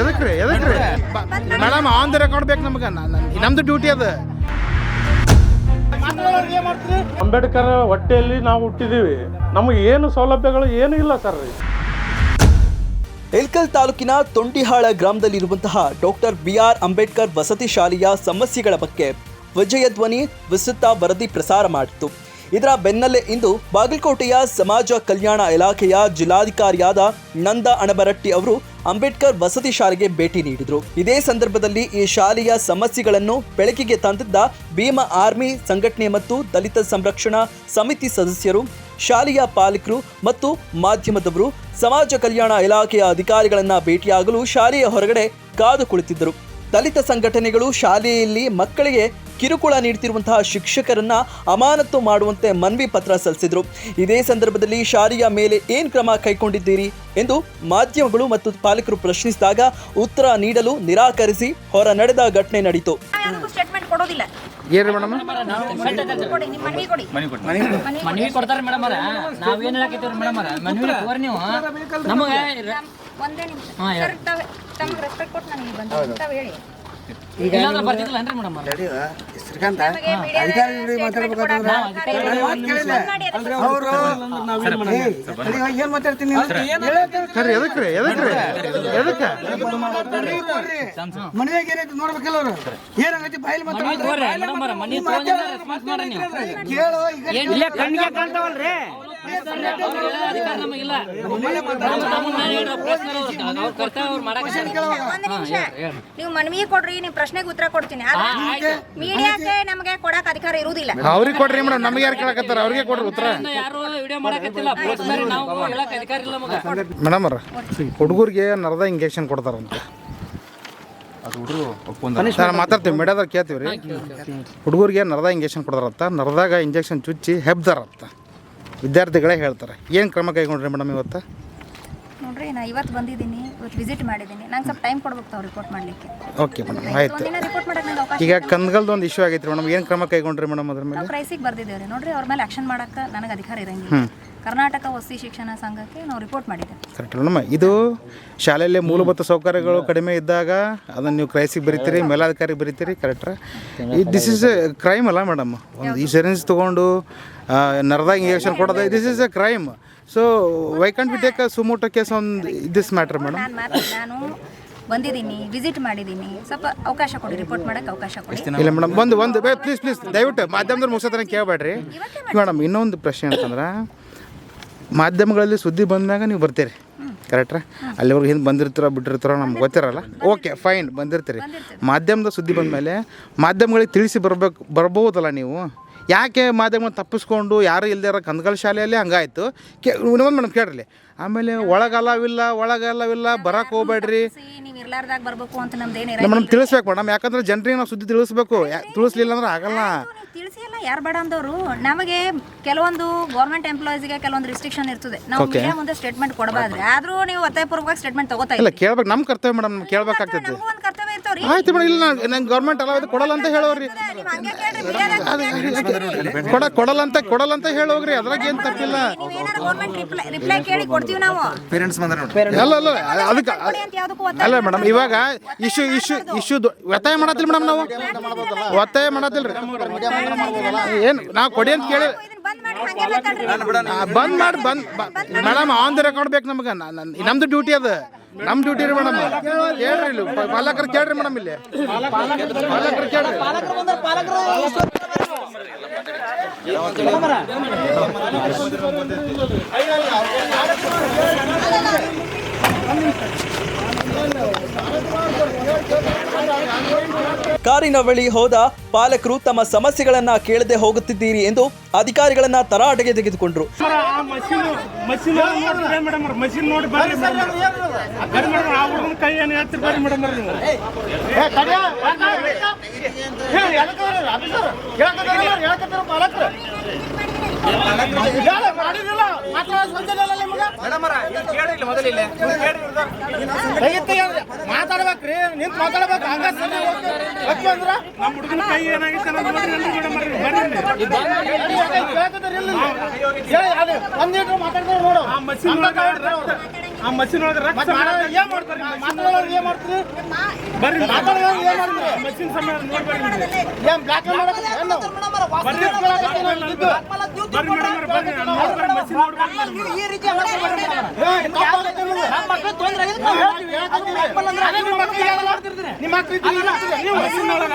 ಎದಕ್ಕೆ ಎದಕ್ರಿ madam on the record ಬೇಕು ನಮ್ಗೆ. ನಮ್ದು ಡ್ಯೂಟಿ ಅದ. ಅಂಬೇಡ್ಕರ್ ಹೊಟ್ಟೆಯಲ್ಲಿ ನಾವು ಹುಟ್ಟಿದೀವಿ. ನಮಗೆ ಏನು ಸೌಲಭ್ಯಗಳು ಏನು ಇಲ್ಲ ಸರ್ ಎಲ್ಕಲ್ ತಾಲೂಕಿನ ತೊಂಡಿಹಾಳ ಗ್ರಾಮದಲ್ಲಿರುವಂತಹ ಡಾಕ್ಟರ್ ಬಿ ಆರ್ ಅಂಬೇಡ್ಕರ್ ವಸತಿ ಶಾಲೆಯ ಸಮಸ್ಯೆಗಳ ಬಗ್ಗೆ ವಿಜಯಧ್ವನಿ ವಿಸ್ತೃತ ವರದಿ ಪ್ರಸಾರ ಮಾಡಿತು. ಇದರ ಬೆನ್ನಲ್ಲೇ ಇಂದು ಬಾಗಲಕೋಟೆಯ ಸಮಾಜ ಕಲ್ಯಾಣ ಇಲಾಖೆಯ ಜಿಲ್ಲಾಧಿಕಾರಿಯಾದ ನಂದ ಅಣಬರಟ್ಟಿ ಅವರು ಅಂಬೇಡ್ಕರ್ ವಸತಿ ಶಾಲೆಗೆ ಭೇಟಿ ನೀಡಿದರು. ಇದೇ ಸಂದರ್ಭದಲ್ಲಿ ಈ ಶಾಲೆಯ ಸಮಸ್ಯೆಗಳನ್ನು ಬೆಳಕಿಗೆ ತಂದಿದ್ದ ಭೀಮ ಆರ್ಮಿ ಸಂಘಟನೆ ಮತ್ತು ದಲಿತ ಸಂರಕ್ಷಣಾ ಸಮಿತಿ ಸದಸ್ಯರು, ಶಾಲೆಯ ಪಾಲಕರು ಮತ್ತು ಮಾಧ್ಯಮದವರು ಸಮಾಜ ಕಲ್ಯಾಣ ಇಲಾಖೆಯ ಅಧಿಕಾರಿಗಳನ್ನ ಭೇಟಿಯಾಗಲು ಶಾಲೆಯ ಹೊರಗಡೆ ಕಾದು ಕುಳಿತಿದ್ದರು. ದಲಿತ ಸಂಘಟನೆಗಳು ಶಾಲೆಯಲ್ಲಿ ಮಕ್ಕಳಿಗೆ ಕಿರುಕುಳ ನೀಡುತ್ತಿರುವಂತಹ ಶಿಕ್ಷಕರನ್ನ ಅಮಾನತು ಮಾಡುವಂತೆ ಮನವಿ ಪತ್ರ ಸಲ್ಲಿಸಿದ್ರು. ಇದೇ ಸಂದರ್ಭದಲ್ಲಿ ಶಾಲೆಯ ಮೇಲೆ ಏನ್ ಕ್ರಮ ಕೈಗೊಂಡಿದ್ದೀರಿ ಎಂದು ಮಾಧ್ಯಮಗಳು ಮತ್ತು ಪಾಲಕರು ಪ್ರಶ್ನಿಸಿದಾಗ ಉತ್ತರ ನೀಡಲು ನಿರಾಕರಿಸಿ ಹೊರ ನಡೆದ ಘಟನೆ ನಡೆಯಿತು ಒಂದೇ ನಿಮಿಷ. ಸರ್ ತಾವೇ ತಮಗೆ ರೆಸ್ಪೆಕ್ಟ್ ಕೊಟ್ಟು ನನಗೆ ಬಂದು ತಾವ್ ಹೇಳಿ. ಇಲ್ಲಾಂದ್ರೆ ಬರ್ತಿದ್ದಿಲ್ಲ ಏನ್ರಿ ಮೇಡಮ್ ಶ್ರೀಕಾಂತ. ಅವರು ಏನ್ ಮಾತಾಡ್ತೀನಿ ಎದಕ್ರಿ ಎದಕ್ರಿ? ಎದಕ್ಕೆ? ಮನೆಯಾಗ ಏನೈತಿ ನೋಡ್ಬೇಕಲ್ಲ ಅವ್ರು? ಏನಾಗೈತಿ ಬಾಯಿಲ್ ಮಾತಾಡ್ತಾರೆ ಕೋರ್ರಿ ಮೇಡಮ್ ಅರ ಮನವಿ ರೆಸ್ಪಾನ್ಸ್ ಮಾಡ್ರಿ ನೀವು. ಕೇಳು ಈಗ ಇಲ್ಲ ಕಣ್ಣಿಗೆ ಕಾಣ್ತಾವಲ್ರಿ. ನೀವು ಮನವಿ ಕೊಡ್ರಿ ನೀವು ಪ್ರಶ್ನೆಗೆ ಉತ್ತರ ಕೊಡ್ತೀನಿ. ಮೀಡಿಯಾಕ್ಕೆ ನಮಗೆ ಕೊಡಕ್ ಅಧಿಕಾರ ಇರುವುದಿಲ್ಲ. ಅವ್ರಿಗೆ ಕೊಡ್ರಿ ಮೇಡಮ್ ನಮಗೆ ಯಾರು ಕೇಳಕತ್ತಾರ? ಅವ್ರಿಗೆ ಕೊಡ್ರಿ ಉತ್ತರ. ಯಾರು ವಿಡಿಯೋ ಮಾಡಕತ್ತಿಲ್ಲ. ಪೊಲೀಸ್ನವ್ರಿಗೆ ನಾವು ಹೇಳಕ್ ಅಧಿಕಾರ ಇಲ್ಲ ನಮಗ. ಮೇಡಮ್ ಅವ್ರ ಹುಡುಗರಿಗೆ ನರದ ಇಂಜೆಕ್ಷನ್ ಕೊಡ್ತಾರಂತೆ. ಮಾತಾಡ್ತೀವಿ ಮೀಡಿಯಾದಾಗ ಕೇಳ್ತೀವಿ ರೀ ಹುಡುಗರಿಗೆ ನರದ ಇಂಜೆಕ್ಷನ್ ಕೊಡ್ತಾರಂತ ನರದಾಗ ಇಂಜೆಕ್ಷನ್ ಚುಚ್ಚಿ ಹೆಬ್ದಾರಂತ. ವಿದ್ಯಾರ್ಥಿಗಳೇ ಹೇಳ್ತಾರೆ. ಏನು ಕ್ರಮ ಕೈಗೊಂಡ್ರಿ ಮೇಡಮ್ ಇವತ್ತು? ನೋಡ್ರಿ ನಾ ಇವತ್ತು ಬಂದಿದ್ದೀನಿ ಇವತ್ತು ವಿಸಿಟ್ ಮಾಡಿದ್ದೀನಿ. ನಂಗೆ ಸ್ವಲ್ಪ ಟೈಮ್ ಕೊಡ್ಬೇಕು ತಾವು ರಿಪೋರ್ಟ್ ಮಾಡಲಿಕ್ಕೆ. ಓಕೆ ಮೇಡಮ್ ಆಯ್ತು ಒಂದಿನ ರಿಪೋರ್ಟ್ ಮಾಡಕ್ಕೆ ನಂಗೆ ಅವಕಾಶ ಈಗ ಕಂದಗಲ್ದು ಒಂದು ಇಶ್ಯೂ ಆಗೈತೆ ಮೇಡಮ್. ಏನು ಕ್ರಮ ಕೈಗೊಂಡ್ರಿ ಮೇಡಮ್ ಅದ್ರ ಮೇಲೆ? ಪ್ರೈಸಿಗೆ ಬರ್ದಿದ್ದೇವೆ ರೀ ನೋಡ್ರಿ ಅವ್ರ ಮೇಲೆ ಆಕ್ಷನ್ ಮಾಡಕ್ಕೆ ನನಗೆ ಅಧಿಕಾರ ಇರಂಗಿಲ್ಲ. ಕರ್ನಾಟಕ ವಸತಿ ಶಿಕ್ಷಣ ಸಂಘಕ್ಕೆ ನಾವು ರಿಪೋರ್ಟ್ ಮಾಡಿದ್ದೇವೆ. ಕರೆಕ್ಟ್ ಮೇಡಮ್ ಇದು ಶಾಲೆಯಲ್ಲಿ ಮೂಲಭೂತ ಸೌಕರ್ಯಗಳು ಕಡಿಮೆ ಇದ್ದಾಗ ಅದನ್ನು ನೀವು ಕ್ರೈಸಿಗೆ ಬರೀತೀರಿ ಮೇಲಾಧಿಕಾರಿ ಬರೀತೀರಿ ಕರೆಕ್ಟ್ರ ದಿಸ್ ಇಸ್ ಎ ಕ್ರೈಮ್ ಅಲ್ಲ ಮೇಡಮ್ ಒಂದು ಈ ಸೆರೆನ್ಸ್ ತೊಗೊಂಡು ನರದಾಗ ಇಂಜೆಕ್ಷನ್ ಕೊಡೋದು this is a crime so why can't be take a suo motu case on this matter madam ನಾನು ಬಂದಿದ್ದೀನಿ ವಿಸಿಟ್ ಮಾಡಿದ್ದೀನಿ. ಸ್ವಲ್ಪ ಅವಕಾಶ ಕೊಡಿ ರಿಪೋರ್ಟ್ ಮಾಡಕ್ಕೆ ಅವಕಾಶ ಕೊಡಿ. ಇಲ್ಲ ಮೇಡಮ್ ಒಂದು ಒಂದು ಪ್ಲೀಸ್ ಪ್ಲೀಸ್ ದಯವಿಟ್ಟು ಮಾಧ್ಯಮದ ಮುಗಿಸೋತನ ಕೇಳಬೇಡ್ರಿ. ಮೇಡಮ್ ಇನ್ನೊಂದು ಪ್ರಶ್ನೆ ಅಂತಂದ್ರೆ ಮಾಧ್ಯಮಗಳಲ್ಲಿ ಸುದ್ದಿ ಬಂದಾಗ ನೀವು ಬರ್ತೀರಿ. ಕರೆಕ್ಟ್ರಾ ಅಲ್ಲಿವರೆಗೂ ಹಿಂದೆ ಬಂದಿರ್ತೀರೋ ಬಿಟ್ಟಿರ್ತೀರೋ ನಮ್ಗೆ ಗೊತ್ತಿರಲ್ಲ. ಓಕೆ ಫೈನ್ ಬಂದಿರ್ತೀರಿ. ಮಾಧ್ಯಮದ ಸುದ್ದಿ ಬಂದಮೇಲೆ ಮಾಧ್ಯಮಗಳಿಗೆ ತಿಳಿಸಿ ಬರ್ಬೇಕು ಬರ್ಬೋದಲ್ಲ ನೀವು? ಯಾಕೆ ಮಾಧ್ಯಮ ತಪ್ಪಿಸ್ಕೊಂಡು ಯಾರು ಇರೋ ಕಂದಗಲ್ ಶಾಲೆಯಲ್ಲಿ ಹಂಗಾಯ್ತು? ಕೇ ಇನ್ನೊಂದು ಮೇಡಮ್ ಕೇಳ್ರಿ ಆಮೇಲೆ ಒಳಗಲ್ಲವಿಲ್ಲ ಒಳಗಲ್ಲವಿಲ್ಲ ಬರಕ್ಕೆ ಹೋಗ್ಬೇಡ್ರಿ. ನೀವು ಇರ್ಲಾರ್ದಾಗ ಬರ್ಬೇಕು ಅಂತ ನಮ್ದು ಏನಿರ ಮೇಡಮ್ ತಿಳಿಸ್ಬೇಕು ಮೇಡಮ್ ಯಾಕಂದ್ರೆ ಜನರಿಗೆ ನಾವು ಸುದ್ದಿ ತಿಳಿಸ್ಬೇಕು. ತಿಳಿಸ್ಲಿಲ್ಲ ಅಂದ್ರೆ ಆಗಲ್ಲ. ತಿಳಿಸಿ ಎಲ್ಲ ಯಾರು ಬೇಡ ಅಂದವರು. ನಮಗೆ ಕೆಲವೊಂದು ಗೌರ್ಮೆಂಟ್ ಎಂಪ್ಲಾಯೀಸ್ಗೆ ಕೆಲವೊಂದು ರಿಸ್ಟ್ರಿಕ್ಷನ್ ಇರ್ತದೆ. ನಾವು ಮುಂದೆ ಸ್ಟೇಟ್ಮೆಂಟ್ ಕೊಡಬಾರ್ದು. ಆದರೂ ನೀವು ಒತ್ತಾಯಪೂರ್ವಕ ಸ್ಟೇಟ್ಮೆಂಟ್ ತಗೋತಾ ಇಲ್ಲ ಕೇಳ್ಬೇಕು. ನಮ್ಮ ಕರ್ತವ್ಯ ಮೇಡಮ್ ಕೇಳ್ಬೇಕಾಗ್ತೈತಿ. ಒಂದು ಆಯ್ತು ಮೇಡಮ್ ಇಲ್ಲ ನಂಗೆ ಗೌರ್ಮೆಂಟ್ ಅಲ್ಲ ಅದು ಕೊಡಲ್ಲ ಅಂತ ಹೇಳೋರಿ ನೀವು ಹಂಗೆ ಕೇಳ್ರಿ ಮೀಡಿಯಾದಾಗ ಕೊಡ ಕೊಡಲ್ಲ ಅಂತ ಕೊಡಲ್ಲ ಅಂತ ಹೇಳೋಗ್ರಿ ಅದ್ರಾಗ ಏನು ತಪ್ಪಿಲ್ಲ. ನೀವೇನಾರ ಗೌರ್ಮೆಂಟ್ ರಿಪ್ಲೈ ರಿಪ್ಲೈ ಕೇಳಿ ಕೊಡ್ತೀವಿ ನಾವು. ಅಲ್ಲ ಅಲ್ಲ ಅದಕ್ಕೆ ಕೊಡಿ ಅಂತ ಯಾವುದಕ್ಕೂ ಒತ್ತಾಯ ಅಲ್ಲ ಮೇಡಮ್ ಇವಾಗ ಇಶ್ಯೂ ಇಶ್ಯೂ ಇಶ್ಯೂ ಒತ್ತಾಯ ಮಾಡತ್ತಿಲ್ಲ ಮೇಡಮ್ ನಾವು. ಒತ್ತಾಯ ಮಾಡತ್ತಿಲ್ಲ ರೀ ಏನು ನಾವು ಕೊಡಿ ಅಂತ ಕೇಳಿ ಇದನ್ನ ಬಂದ್ ಮಾಡಿ ಹಂಗೆ ಮಾತಾಡ್ರಿ ಆ, ಬಂದ್ ಮಾಡಿ ಬಂದ್ ಮೇಡಮ್ ಆನ್ ದ ರೆಕಾರ್ಡ್ ಬೇಕು ನಮಗೆ. ನಮ್ದು ಡ್ಯೂಟಿ ಅದು. ನಮ್ಮ ಡ್ಯೂಟಿ ರೀ ಮೇಡಮ್ ಕೇಳ್ರಿ ಇಲ್ಲಿ. ಪಾಲಕರು ಕೇಳ್ರಿ ಮೇಡಮ್ ಇಲ್ಲಿ. ಪಾಲಕರು ಕೇಳ್ರಿ. ಕಾರಿನ ಬಳಿ ಹೋದ ಪಾಲಕರು ತಮ್ಮ ಸಮಸ್ಯೆಗಳನ್ನ ಕೇಳದೆ ಹೋಗುತ್ತಿದ್ದೀರಿ ಎಂದು ಅಧಿಕಾರಿಗಳನ್ನ ತರಾಟೆಗೆ ತೆಗೆದುಕೊಂಡ್ರು. ಮಾತಾಡ್ಬೇಕ್ರಿ. ನಿಂತ ಮಾತಾಡ್ಬೇಕು. ಹಂಗ. ನಮ್ಮ ಹುಡುಗನ ಕೈ ಏನಾಗಿತ್ತು ಮಾತಾಡ್ತಾರೆ ನೋಡು. ಆ ಮಷೀನ್ ಒಳಗೆ ರಕ್ತ ಏನ್ ಮಾಡ್ತಾರೆ ಏನ್ ಮಾಡ್ತೀರಿ ಬರ್ರಿ ಮಷಿನ್ ಸಮಯ ನೋಡಿ ಬರ್ರಿ ಏನ್ ಬ್ಲಾಕ್ ಬರ್ರಿ ಬರ್ರಿ ಮೇಡಮ್ ಬರ್ರಿ ನೋಡಿ ಬರ್ರಿ ಮಷಿನ್ ನೋಡ್ಬೇಡಿ ಈ ರೀತಿ ನಮ್ಮ ಮಕ್ಕಳು ತೊಂದ್ರೆ ನಿಮ್ಮ ನಿಮ್ಮ ನೀವು ಮಷಿನ್ ಒಳಗೆ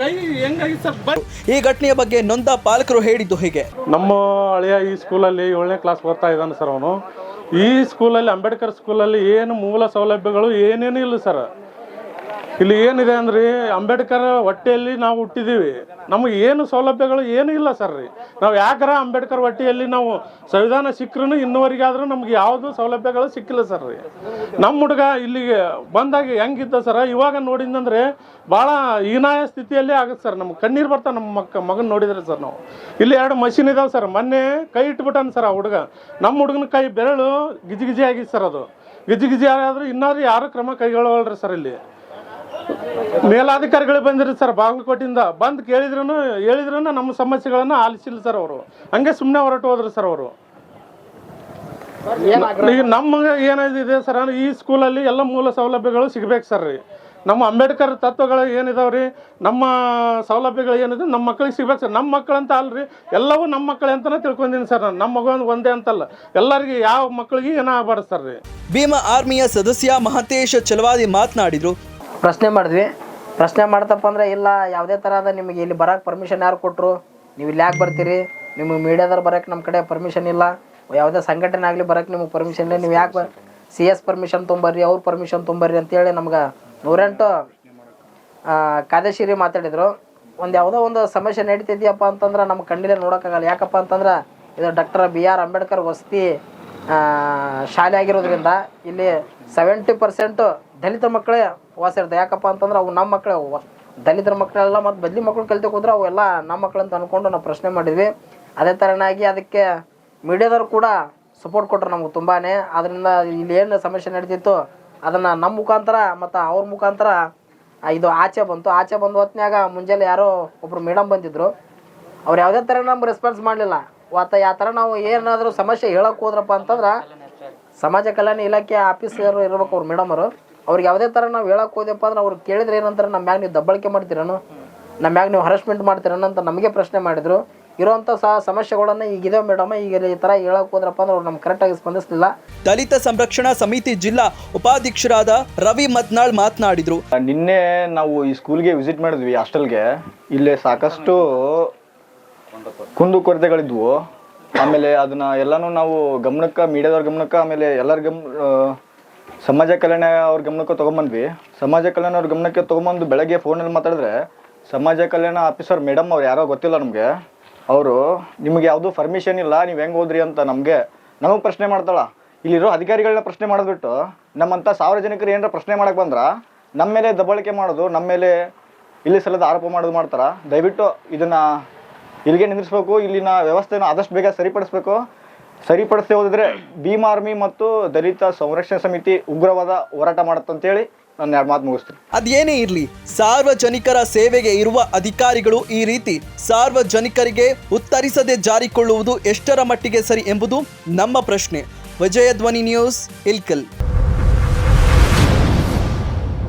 ಕೈ ಹೆಂಗಾಗಿತ್ತು ಸರ್? ಈ ಘಟನೆಯ ಬಗ್ಗೆ ನೊಂದ ಪಾಲಕರು ಹೇಳಿದ್ದು ಹೀಗೆ? ನಮ್ಮ ಹಳೆಯ ಈ ಸ್ಕೂಲಲ್ಲಿ ಏಳನೇ ಕ್ಲಾಸ್ ಓದ್ತಾ ಇದ್ದಾನೆ ಸರ್ ಅವನು. ಈ ಸ್ಕೂಲಲ್ಲಿ ಅಂಬೇಡ್ಕರ್ ಸ್ಕೂಲಲ್ಲಿ ಏನು ಮೂಲ ಸೌಲಭ್ಯಗಳು ಏನೇನು ಇಲ್ಲ ಸರ್. ಇಲ್ಲಿ ಏನಿದೆ ಅಂದ್ರೆ ಅಂಬೇಡ್ಕರ್ ಹೊಟ್ಟೆಯಲ್ಲಿ ನಾವು ಹುಟ್ಟಿದ್ದೀವಿ ನಮಗೆ ಏನು ಸೌಲಭ್ಯಗಳು ಏನು ಇಲ್ಲ ಸರ್ ರೀ. ನಾವು ಯಾಕರ ಅಂಬೇಡ್ಕರ್ ಹೊಟ್ಟೆಯಲ್ಲಿ ನಾವು ಸಂವಿಧಾನ ಸಿಕ್ಕರೂ ಇನ್ನುವರೆಗಾದ್ರೂ ನಮ್ಗೆ ಯಾವುದು ಸೌಲಭ್ಯಗಳು ಸಿಕ್ಕಿಲ್ಲ ಸರ್ ರೀ. ನಮ್ಮ ಹುಡುಗ ಇಲ್ಲಿಗೆ ಬಂದಾಗ ಹೆಂಗಿದ್ದ ಸರ್, ಇವಾಗ ನೋಡಿದಂದ್ರೆ ಭಾಳ ಹೀನಾಯ ಸ್ಥಿತಿಯಲ್ಲಿ ಆಗುತ್ತೆ ಸರ್. ನಮ್ಗೆ ಕಣ್ಣೀರು ಬರ್ತಾ ನಮ್ಮ ಮಕ್ಕ ಮಗನ ನೋಡಿದ್ರೆ ಸರ್ ನಾವು. ಇಲ್ಲಿ ಎರಡು ಮಷಿನ್ ಇದಾವೆ ಸರ್. ಮೊನ್ನೆ ಕೈ ಇಟ್ಬಿಟ್ಟಾನ ಸರ್ ಆ ಹುಡುಗ. ನಮ್ಮ ಹುಡುಗನ ಕೈ ಬೆರಳು ಗಿಜಿ ಗಿಜಿ ಆಗಿತ್ತು ಸರ್ ಅದು. ಗಿಜಿ ಗಿಜಿ ಆದ್ರೆ ಇನ್ನಾದ್ರೂ ಯಾರು ಕ್ರಮ ಕೈಗೊಳ್ಳಲ್ರಿ ಸರ್ ಇಲ್ಲಿ. ಮೇಲಾಧಿಕಾರಿಗಳು ಬಂದಿರಿ ಸರ್ ಬಾಗಲಕೋಟೆಯಿಂದ. ಬಂದು ಕೇಳಿದ್ರು ಹೇಳಿದ್ರು ನಮ್ಮ ಸಮಸ್ಯೆಗಳನ್ನು ಆಲಿಸಿಲ್ಲ ಸರ್ ಅವರು. ಹಂಗೆ ಸುಮ್ಮನೆ ಹೊರಟು ಹೋದ್ರು ಸರ್ ಅವರು. ಈಗ ನಮ್ಮ ಏನಿದೆ ಸರ್ ಅಂದ್ರೆ ಈ ಸ್ಕೂಲಲ್ಲಿ ಎಲ್ಲ ಮೂಲ ಸೌಲಭ್ಯಗಳು ಸಿಗ್ಬೇಕು ಸರ್ ರೀ. ನಮ್ಮ ಅಂಬೇಡ್ಕರ್ ತತ್ವಗಳು ಏನಿದಾವ್ರಿ ನಮ್ಮ ಸೌಲಭ್ಯಗಳು ಏನಿದೆ ನಮ್ಮ ಮಕ್ಕಳಿಗೆ ಸಿಗ್ಬೇಕು ಸರ್. ನಮ್ಮ ಮಕ್ಕಳಂತ ಅಲ್ರಿ ಎಲ್ಲವೂ ನಮ್ಮ ಮಕ್ಕಳೇ ಅಂತಾನೆ ತಿಳ್ಕೊಂಡಿನಿ ಸರ್ ನಾನು. ನಮ್ಮ ಮಗ ಒಂದೇ ಅಂತಲ್ಲ. ಎಲ್ಲರಿಗೆ ಯಾವ ಮಕ್ಕಳಿಗೆ ಏನೋ ಆಗ್ಬಾರ್ದು ಸರ್ ರೀ. ಭೀಮಾ ಆರ್ಮಿಯ ಸದಸ್ಯ ಮಹತೇಶ್ ಚಲವಾದಿ ಮಾತನಾಡಿದ್ರು. ಪ್ರಶ್ನೆ ಮಾಡಿದ್ವಿ. ಪ್ರಶ್ನೆ ಮಾಡ್ತಪ್ಪ ಅಂದ್ರೆ, ಇಲ್ಲ, ಯಾವುದೇ ಥರದ ನಿಮಗೆ ಇಲ್ಲಿ ಬರಕ್ಕೆ ಪರ್ಮಿಷನ್ ಯಾರು ಕೊಟ್ಟರು ನೀವು ಇಲ್ಲಿ ಯಾಕೆ ಬರ್ತೀರಿ? ನಿಮಗೆ ಮೀಡಿಯಾದವ್ರು ಬರೋಕೆ ನಮ್ಮ ಕಡೆ ಪರ್ಮಿಷನ್ ಇಲ್ಲ. ಯಾವುದೇ ಸಂಘಟನೆ ಆಗಲಿ ಬರೋಕೆ ನಿಮಗೆ ಪರ್ಮಿಷನ್ ಇಲ್ಲ. ನೀವು ಯಾಕೆ ಸಿ ಎಸ್ ಪರ್ಮಿಷನ್ ತೊಂಬರ್ರಿ, ಅವ್ರ ಪರ್ಮಿಷನ್ ತೊಂಬರ್ರಿ ಅಂತೇಳಿ ನಮ್ಗೆ ನೂರೆಂಟು ಕಾದೇಶಿರಿ ಮಾತಾಡಿದರು. ಒಂದು ಯಾವುದೋ ಒಂದು ಸಮಸ್ಯೆ ನಡೀತಿದ್ಯಪ್ಪ ಅಂತಂದ್ರೆ ನಮ್ಮ ಕಣ್ಣಿಲೆ ನೋಡೋಕ್ಕಾಗಲ್ಲ ಯಾಕಪ್ಪ ಅಂತಂದ್ರೆ, ಇದು ಡಾಕ್ಟರ್ ಬಿ ಆರ್ ಅಂಬೇಡ್ಕರ್ ವಸತಿ ಶಾಲೆ ಆಗಿರೋದ್ರಿಂದ ಇಲ್ಲಿ ಸೆವೆಂಟಿ ಪರ್ಸೆಂಟು ದಲಿತ ಮಕ್ಕಳೇ ವಾಸ ಇರ್ತದೆ ಯಾಕಪ್ಪ ಅಂತಂದ್ರೆ ಅವು ನಮ್ಮ ಮಕ್ಕಳೇ ಅವು. ದಲಿತರ ಮಕ್ಕಳೆಲ್ಲ ಮತ್ತು ಬದಲಿ ಮಕ್ಕಳು ಕಲಿತು ಹೋದ್ರೆ ಅವೆಲ್ಲ ನಮ್ಮ ಮಕ್ಕಳು ಅಂತ ಅಂದ್ಕೊಂಡು ನಾವು ಪ್ರಶ್ನೆ ಮಾಡಿದ್ವಿ. ಅದೇ ಥರನಾಗಿ ಅದಕ್ಕೆ ಮೀಡಿಯಾದವರು ಕೂಡ ಸಪೋರ್ಟ್ ಕೊಟ್ಟರು ನಮ್ಗೆ ತುಂಬಾ ಅದರಿಂದ ಇಲ್ಲಿ ಏನು ಸಮಸ್ಯೆ ನಡೀತಿತ್ತು, ಅದನ್ನು ನಮ್ಮ ಮುಖಾಂತರ ಮತ್ತು ಅವ್ರ ಮುಖಾಂತರ ಇದು ಆಚೆ ಬಂತು. ಆಚೆ ಬಂದ ಹೊತ್ನ್ಯಾಗ ಮುಂಜಾನೆ ಯಾರೋ ಒಬ್ಬರು ಮೇಡಮ್ ಬಂದಿದ್ದರು ಅವ್ರು ಯಾವುದೇ ಥರ ನಮ್ಗೆ ರೆಸ್ಪಾನ್ಸ್ ಮಾಡಲಿಲ್ಲ. ಆತ ಯಾವ ಥರ ನಾವು ಏನಾದರೂ ಸಮಸ್ಯೆ ಹೇಳೋಕೆ ಹೋದ್ರಪ್ಪ ಅಂತಂದ್ರೆ ಸಮಾಜ ಕಲ್ಯಾಣ ಇಲಾಖೆ ಆಫೀಸರ್ ಇರ್ಬೇಕು ಅವ್ರು ಮೇಡಮರು ಅವ್ರಿಗೆ ಯಾವುದೇ ಥರ ನಾವು ಹೇಳಕ್ಕೆ ಹೋದೆಪ್ಪ ಅಂದ್ರೆ ಅವ್ರು ಕೇಳಿದ್ರೆ ಏನಂತಾರೆ ನಮ್ಮ ಮ್ಯಾಗ ನೀವು ದಬ್ಬಳಿಕೆ ಮಾಡ್ತೀರೇನು? ನಮ್ಮ ಮ್ಯಾಗ ನೀವು ಹರಸ್ಮೆಂಟ್ ಮಾಡ್ತೀರೇನು? ಅಂತ ನಮಗೆ ಪ್ರಶ್ನೆ ಮಾಡಿದರು. ಇರೋವಂಥ ಸಹ ಸಮಸ್ಯೆಗಳನ್ನು ಈಗಿದೆ ಮೇಡಮ್. ಈಗ ಈ ಥರ ಹೇಳಕ್ಕೆ ಹೋದ್ರಪ್ಪ ಅಂದ್ರೆ ಅವ್ರು ನಮ್ಗೆ ಕರೆಕ್ಟಾಗಿ ಸ್ಪಂದಿಸಲಿಲ್ಲ. ದಲಿತ ಸಂರಕ್ಷಣಾ ಸಮಿತಿ ಜಿಲ್ಲಾ ಉಪಾಧ್ಯಕ್ಷರಾದ ರವಿ ಮದ್ನಾಳ್ ಮಾತನಾಡಿದ್ರು. ನಿನ್ನೆ ನಾವು ಈ ಸ್ಕೂಲ್ಗೆ ವಿಸಿಟ್ ಮಾಡಿದ್ವಿ ಹಾಸ್ಟೆಲ್ಗೆ ಇಲ್ಲೇ ಸಾಕಷ್ಟು ಕುಂದುಕೊರತೆಗಳಿದ್ವು ಆಮೇಲೆ ಅದನ್ನ ಎಲ್ಲಾನು ನಾವು ಗಮನಕ್ಕೆ, ಮೀಡಿಯಾದವ್ರ ಗಮನಕ್ಕೆ, ಆಮೇಲೆ ಎಲ್ಲರ ಗಮ್ ಸಮಾಜ ಕಲ್ಯಾಣ ಅವ್ರ ಗಮನಕ್ಕೆ ತೊಗೊಂಬಂದ್ವಿ. ಸಮಾಜ ಕಲ್ಯಾಣ ಅವ್ರ ಗಮನಕ್ಕೆ ತೊಗೊಂಬಂದು ಬೆಳಗ್ಗೆ ಫೋನಲ್ಲಿ ಮಾತಾಡಿದ್ರೆ, ಸಮಾಜ ಕಲ್ಯಾಣ ಆಫೀಸರ್ ಮೇಡಮ್ ಅವ್ರು ಯಾರೋ ಗೊತ್ತಿಲ್ಲ ನಮಗೆ. ಅವರು, ನಿಮಗೆ ಯಾವುದು ಪರ್ಮಿಷನ್ ಇಲ್ಲ, ನೀವು ಹೆಂಗೆ ಹೋದ್ರಿ ಅಂತ ನಮಗೆ ನಮಗೆ ಪ್ರಶ್ನೆ ಮಾಡ್ತಾಳ. ಇಲ್ಲಿರೋ ಅಧಿಕಾರಿಗಳನ್ನ ಪ್ರಶ್ನೆ ಮಾಡಿದ್ಬಿಟ್ಟು ನಮ್ಮಂಥ ಸಾರ್ವಜನಿಕರು ಜನಕರು ಏನಾರ ಪ್ರಶ್ನೆ ಮಾಡಕ್ಕೆ ಬಂದ್ರೆ ನಮ್ಮ ಮೇಲೆ ದಬ್ಬಳಿಕೆ ಮಾಡೋದು ನಮ್ಮ ಮೇಲೆ ಇಲ್ಲಿ ಸಲದ ಆರೋಪ ಮಾಡೋದು ಮಾಡ್ತಾರ. ದಯವಿಟ್ಟು ಇದನ್ನ ಇಲ್ಲಿಗೆ ನಿಂದಿರಿಸಬೇಕು, ಇಲ್ಲಿನ ವ್ಯವಸ್ಥೆನ ಆದಷ್ಟು ಬೇಗ ಸರಿಪಡಿಸಬೇಕು. ಸರಿಪಡಿಸದೆ ಹೋದ್ರೆ ಭೀಮ್ ಆರ್ಮಿ ಮತ್ತು ದಲಿತ ಸಂರಕ್ಷಣಾ ಸಮಿತಿ ಉಗ್ರವಾದ ಹೋರಾಟ ಮಾಡುತ್ತಂತೇಳಿ ಹೇಳಿ ಎರಡು ಮಾತು ಮುಗಿಸ್ತೀನಿ. ಅದೇನೇ ಇರಲಿ, ಸಾರ್ವಜನಿಕರ ಸೇವೆಗೆ ಇರುವ ಅಧಿಕಾರಿಗಳು ಈ ರೀತಿ ಸಾರ್ವಜನಿಕರಿಗೆ ಉತ್ತರಿಸದೆ ಜಾರಿಕೊಳ್ಳುವುದು ಎಷ್ಟರ ಮಟ್ಟಿಗೆ ಸರಿ ಎಂಬುದು ನಮ್ಮ ಪ್ರಶ್ನೆ. ವಿಜಯ ಧ್ವನಿ ನ್ಯೂಸ್, ಇಲ್ಕಲ್.